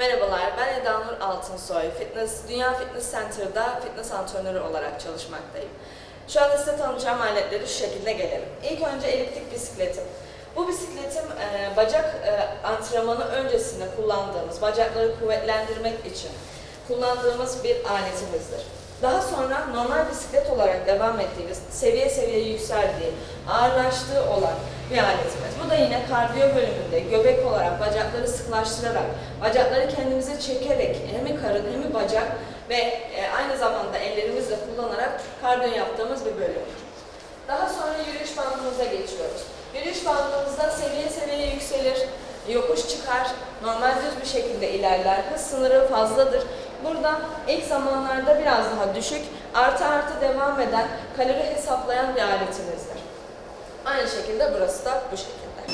Merhabalar, ben Eda Nur Altınsoy. Fitness, Dünya Fitness Center'da fitness antrenörü olarak çalışmaktayım. Şu anda size tanıtacağım aletleri şu şekilde gelelim. İlk önce eliptik bisikletim. Bu bisikletim e, bacak e, antrenmanı öncesinde kullandığımız, bacakları kuvvetlendirmek için kullandığımız bir aletimizdir. Daha sonra normal bisiklet olarak devam ettiğimiz, seviye seviye yükseldiği, ağırlaştığı olan bir aletimiz. Bu da yine kardiyo bölümünde göbek olarak bacakları sıklaştırarak, bacakları kendimize çekerek hem karın hem bacak ve e, aynı zamanda ellerimizle kullanarak kardiyo yaptığımız bir bölümdür. Daha sonra yürüyüş bandımıza geçiyoruz. Yürüyüş bandımızda seviye seviye yükselir, yokuş çıkar, normal düz bir şekilde ilerler, hız sınırı fazladır. Burada ilk zamanlarda biraz daha düşük, artı artı devam eden, kalori hesaplayan bir aletimizdir. Aynı şekilde burası da bu şekilde.